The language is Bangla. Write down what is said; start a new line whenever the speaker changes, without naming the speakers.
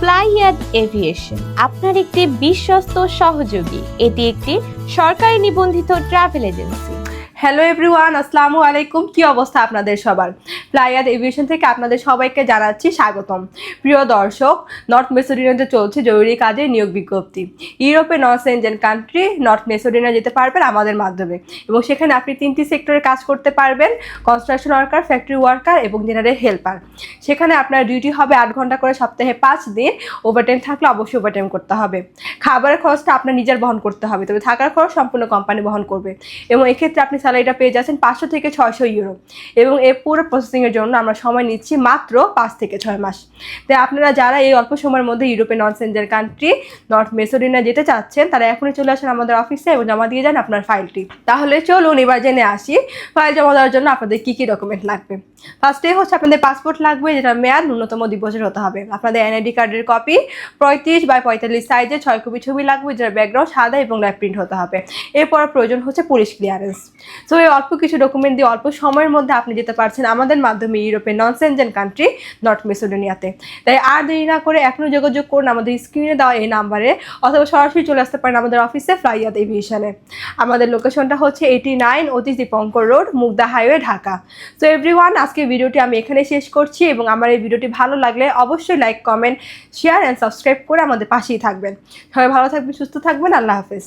ফ্লাইয়াদ এভিয়েশন আপনার একটি বিশ্বস্ত সহযোগী। এটি একটি সরকারি নিবন্ধিত ট্রাভেল এজেন্সি।
হ্যালো এভরিওয়ান আসসালামু আলাইকুম। কি অবস্থা আপনাদের সবার? ফ্লাইয়াদ এভিয়েশন থেকে আপনাদের সবাইকে জানাচ্ছি স্বাগতম। প্রিয় দর্শক, নর্থ মেসোডিনাতে চলছে জরুরি কাজে নিয়োগ বিজ্ঞপ্তি। ইউরোপে north Schengen country, north Macedonia যেতে পারবেন আমাদের মাধ্যমে। এবং সেখানে আপনি তিনটি সেক্টরে কাজ করতে পারবেন কনস্ট্রাকশন ওয়ার্কার ফ্যাক্টরি ওয়ার্কার এবং জেনারেল হেল্পার সেখানে আপনার ডিউটি হবে আট ঘণ্টা করে সপ্তাহে পাঁচ দিন। ওভারটাইম থাকলে অবশ্যই ওভারটাইম করতে হবে। খাবারের খরচটা আপনার নিজের বহন করতে হবে, তবে থাকার খরচ সম্পূর্ণ কোম্পানি বহন করবে। এবং এক্ষেত্রে আপনি স্যালারিটা পেয়ে যাচ্ছেন পাঁচশো থেকে ছয়শো ইউরো। এবং এই পুরো প্রসেসিংয়ের জন্য আমরা সময় নিচ্ছি মাত্র পাঁচ থেকে ছয় মাস। তাই আপনারা যারা এই অল্প সময়ের মধ্যে ইউরোপে নন সেঞ্জার কান্ট্রি নর্থ মেসোডিনা যেতে চাচ্ছেন, তারা এখনই চলে আসেন আমাদের অফিসে এবং জমা দিয়ে যান আপনার ফাইলটি তাহলে চলুন এবার জেনে আসি ফাইল জমা দেওয়ার জন্য আপনাদের কী কী ডকুমেন্ট লাগবে। ফার্স্টে হচ্ছে আপনাদের পাসপোর্ট লাগবে, যেটা মেয়াদ ন্যূনতম দুই বছর হতে হবে। আপনাদের এনআইডি কার্ডের কপি পঁয়ত্রিশ বাই পঁয়তাল্লিশ সাইজে ছয় কপি ছবি লাগবে যেটা ব্যাকগ্রাউন্ড সাদা এবং ল্যাপ প্রিন্ট হতে হবে। এরপর প্রয়োজন হচ্ছে পুলিশ ক্লিয়ারেন্স সো এই অল্প কিছু ডকুমেন্ট দিয়ে অল্প সময়ের মধ্যে আপনি যেতে পারছেন আমাদের মাধ্যমে ইউরোপের নন সেনজেন কান্ট্রি নর্থ মেসোডোনিয়াতে তাই আর দেরি না করে এখনও যোগাযোগ করুন আমাদের স্ক্রিনে দেওয়া এই নাম্বারে অথবা সরাসরি চলে আসতে পারেন আমাদের অফিসে ফ্লাইয়াত এভিয়েশনে আমাদের লোকেশনটা হচ্ছে eighty nine Atish Dipankar road Mugda highway Dhaka. তো এভরিওয়ান আজকে ভিডিওটি আমি এখানে শেষ করছি এবং আমার এই ভিডিওটি ভালো লাগলে অবশ্যই like comment share and subscribe করে আমাদের পাশেই থাকবেন। সবাই ভালো থাকবেন, সুস্থ থাকবেন, আল্লাহ হাফেজ।